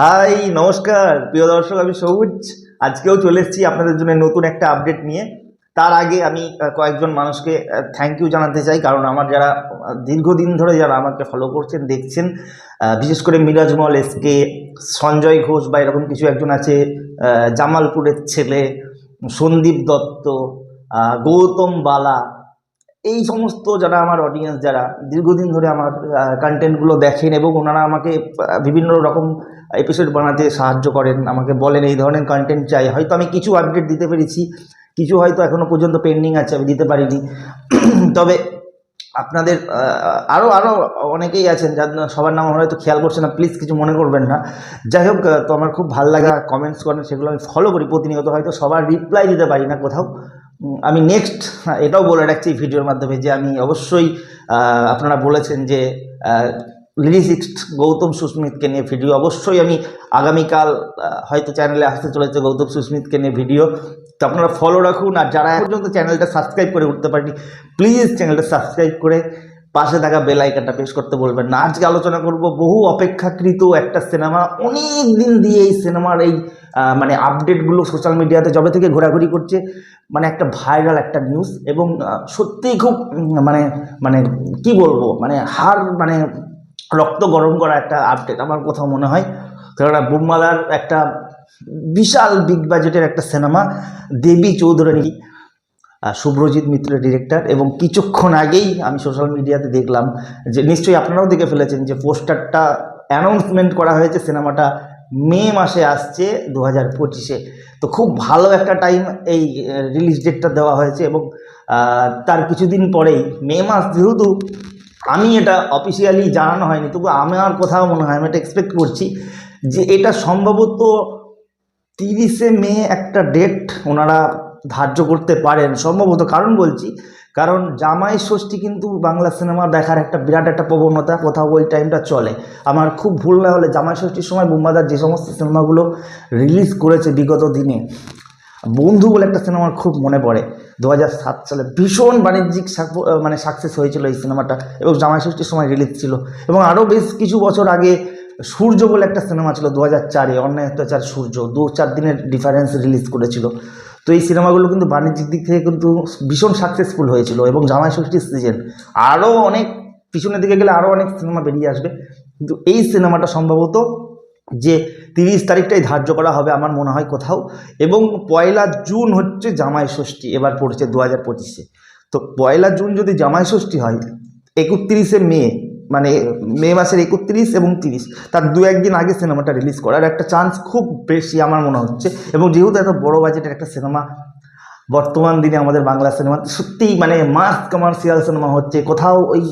High, নমস্কার। প্রিয় দর্শক, আমি সবুজ আজকেও চলে এসেছি আপনাদের জন্য নতুন একটা আপডেট নিয়ে। তার আগে আমি কয়েকজন মানুষকে থ্যাংক ইউ জানাতে চাই। কারণ আমার যারা দীর্ঘদিন ধরে যারা আমাকে ফলো করছেন, দেখছেন বিশেষ করে মিরাজমল এসকে সঞ্জয় ঘোষ বা এরকম কিছু একজন আছে জামালপুরের ছেলে, সন্দীপ দত্ত গৌতম বালা এই সমস্ত যারা আমার অডিয়েন্স যারা দীর্ঘদিন ধরে আমার কন্টেন্টগুলো দেখেন এবং ওনারা আমাকে বিভিন্ন রকম এপিসোড বানাতে সাহায্য করেন, আমাকে বলেন এই ধরনের কন্টেন্ট চাই। হয়তো আমি কিছু আপডেট দিতে পেরেছি, কিছু হয়তো এখনও পর্যন্ত পেন্ডিং আছে, আমি দিতে পারিনি। তবে আপনাদের আরও আরও অনেকেই আছেন, যার সবার নাম হয়তো খেয়াল করছে না প্লিজ কিছু মনে করবেন না। যাই হোক তো আমার খুব ভালো লাগা কমেন্টস করেন, সেগুলো আমি ফলো করি প্রতিনিয়ত, হয়তো সবার রিপ্লাই দিতে পারি না কোথাও। আমি নেক্সট এটাও বলে রাখছি ভিডিওর মাধ্যমে যে আমি অবশ্যই আপনারা বলেছেন যে লিরিসিক্স গৌতম সুস্মিতকে নিয়ে ভিডিও। অবশ্যই আমি আগামীকাল হয়তো চ্যানেলে আসতে চলেছে গৌতম সুস্মিতকে নিয়ে ভিডিও। তো আপনারা ফলো রাখুন আর যারা পর্যন্ত চ্যানেলটা সাবস্ক্রাইব করে উঠতে পারেনি প্লিজ চ্যানেলটা সাবস্ক্রাইব করে পাশে থাকা বেল প্রেস করতে বলবেন না। আজকে আলোচনা করব বহু অপেক্ষাকৃত একটা সিনেমা অনেক দিন দিয়ে এই সিনেমার এই মানে আপডেটগুলো সোশ্যাল মিডিয়াতে যবে থেকে ঘোরাঘুরি করছে মানে একটা ভাইরাল একটা নিউজ এবং সত্যিই খুব মানে মানে কি বলব মানে হার মানে রক্ত গরম করা একটা আপডেট আমার কোথাও মনে হয়। কেননা বুমমালার একটা বিশাল বিগ বাজেটের একটা সিনেমা দেবী চৌধুরানী শুভ্রজিৎ মিত্রের ডিরেক্টর এবং কিছুক্ষণ আগেই আমি সোশ্যাল মিডিয়াতে দেখলাম যে, নিশ্চয়ই আপনারাও দেখে ফেলেছেন যে পোস্টারটা অ্যানাউন্সমেন্ট করা হয়েছে সিনেমাটা মে মাসে আসছে দু হাজার পঁচিশে। তো খুব ভালো একটা টাইম এই রিলিজ ডেটটা দেওয়া হয়েছে এবং তার কিছুদিন পরেই, মে মাস যেহেতু আমি এটা অফিসিয়ালি জানানো হয়নি, তবু আমার কোথাও মনে হয়, আমি এটা এক্সপেক্ট করছি যে এটা সম্ভবত তিরিশে মে একটা ডেট ওনারা ধার্য করতে পারেন। সম্ভবত কারণ বলছি কারণ জামাই ষষ্ঠী কিন্তু বাংলা সিনেমা দেখার একটা বিরাট একটা প্রবণতা, কোথাও ওই টাইমটা চলে। আমার খুব ভুল না হলে জামাই ষষ্ঠীর সময় বুম্বাদার যে সমস্ত সিনেমাগুলো রিলিজ করেছে বিগত দিনে, বন্ধু বলে একটা সিনেমার খুব মনে পড়ে। দু সালে ভীষণ বাণিজ্যিক মানে সাকসেস হয়েছিল এই সিনেমাটা এবং জামাই ষষ্ঠীর সময় রিলিজ ছিল। এবং আরও বেশ কিছু বছর আগে সূর্য বলে একটা সিনেমা ছিল দু হাজার চারে, অন্যায় অত্যাচার সূর্য দু চার দিনের ডিফারেন্স রিলিজ করেছিল। তো এই সিনেমাগুলো কিন্তু বাণিজ্যিক দিক থেকে কিন্তু ভীষণ সাকসেসফুল হয়েছিল এবং জামাই ষষ্ঠীর সিজন আরও অনেক পিছনের দিকে গেলে আরও অনেক সিনেমা বেরিয়ে আসবে। কিন্তু এই সিনেমাটা সম্ভবত যে তিরিশ তারিখটাই ধার্য করা হবে আমার মনে হয় কোথাও এবং পয়লা জুন হচ্ছে জামাই ষষ্ঠী, এবার পড়ছে দু হাজার পঁচিশে। তো পয়লা জুন যদি জামাই ষষ্ঠী হয়, একত্রিশে মে মানে মে মাসের একত্রিশ এবং তিরিশ। তার দু একদিন আগে সিনেমাটা রিলিজ করার একটা চান্স খুব বেশি আমার মনে হচ্ছে। এবং যেহেতু এত বড় বাজেটের একটা সিনেমা, বর্তমান দিনে আমাদের বাংলা সিনেমা সত্যিই মানে মাস কমার্শিয়াল সিনেমা হচ্ছে। কোথাও ওই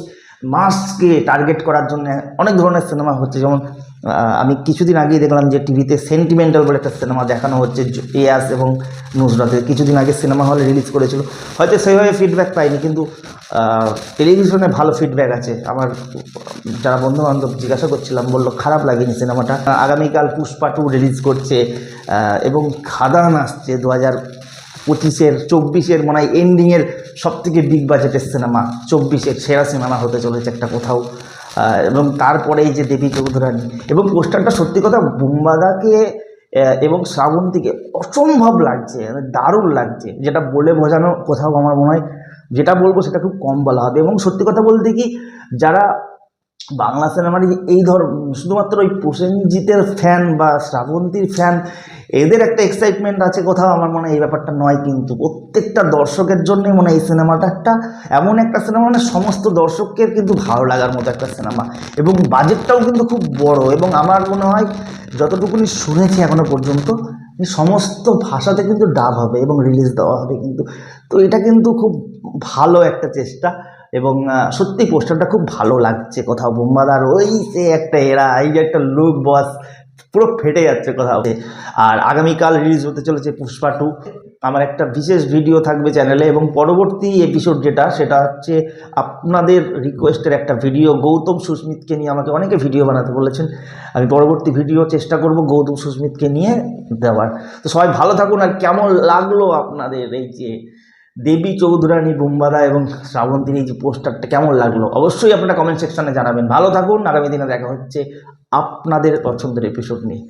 মাসকে টার্গেট করার জন্য অনেক ধরনের সিনেমা হচ্ছে। যেমন আমি কিছুদিন আগেই দেখলাম যে টিভিতে সেন্টিমেন্টাল বলে একটা সিনেমা দেখানো হচ্ছে এয়াস এবং নুসরাতের। কিছুদিন আগে সিনেমা হলে রিলিজ করেছিল। হয়তো সেইভাবে ফিডব্যাক পাইনি, কিন্তু টেলিভিশনে ভালো ফিডব্যাক আছে। আমার, যারা বন্ধু বান্ধব জিজ্ঞাসা করছিলাম, বলল খারাপ লাগেনি সিনেমাটা আগামীকাল পুষ্পা টু রিলিজ করছে এবং খাদান আসছে দু হাজার পঁচিশের, চব্বিশের, মনে হয় এন্ডিংয়ের সব থেকে বিগ বাজেটের সিনেমা চব্বিশের সেরা সিনেমা হতে চলেছে একটা কোথাও। এবং তারপরেই যে দেবী চৌধুরানী, এবং পোস্টারটা সত্যি কথা বুম্বাদাকে এবং শ্রাবন্তীকে অসম্ভব লাগছে মানে দারুণ লাগছে। যেটা বলে বোঝানো কোথাও আমার মনে হয়, যেটা বলব সেটা খুব কম বলা হবে। এবং সত্যি কথা বলতে কি, যারা বাংলা সিনেমার এই- ধর, শুধুমাত্র ওই প্রসেনজিতের ফ্যান বা শ্রাবন্তীর ফ্যান এদের একটা এক্সাইটমেন্ট আছে কোথাও, আমার মনে এই ব্যাপারটা নয় কিন্তু। প্রত্যেকটা দর্শকের জন্যই মনে এই সিনেমাটা একটা এমন একটা সিনেমা মানে সমস্ত দর্শকের কিন্তু ভালো লাগার মতো একটা সিনেমা। এবং বাজেটটাও কিন্তু খুব বড়, এবং আমার মনে হয় যতটুকুনি শুনেছি এখনও পর্যন্ত, সমস্ত ভাষাতে কিন্তু ডাব হবে এবং রিলিজ দেওয়া হবে কিন্তু। তো এটা কিন্তু খুব ভালো একটা চেষ্টা। এবং সত্যি পোস্টারটা খুব ভালো লাগছে কোথাও। বোম্বাদার ওই সে একটা এরা, এই যে একটা লুক বস পুরো ফেটে যাচ্ছে কোথাও। আর আগামীকাল রিলিজ হতে চলেছে পুষ্পা টু আমার একটা বিশেষ ভিডিও থাকবে চ্যানেলে এবং পরবর্তী এপিসোড যেটা, সেটা হচ্ছে আপনাদের রিকোয়েস্টের একটা ভিডিও গৌতম সুস্মিতকে নিয়ে আমাকে অনেকে ভিডিও বানাতে বলেছেন। আমি পরবর্তী ভিডিও চেষ্টা করব গৌতম সুস্মিতকে নিয়ে দেওয়ার। তো সবাই ভালো থাকুন আর কেমন লাগল আপনাদের এই যে দেবী চৌধুরানী বুম্বাদা এবং শ্রাবন্তীর যে পোস্টারটা কেমন লাগল? অবশ্যই আপনারা কমেন্ট সেকশনে জানাবেন। ভালো থাকুন। আগামী দিনে দেখা হচ্ছে আপনাদের পছন্দের এপিসোড নিয়ে।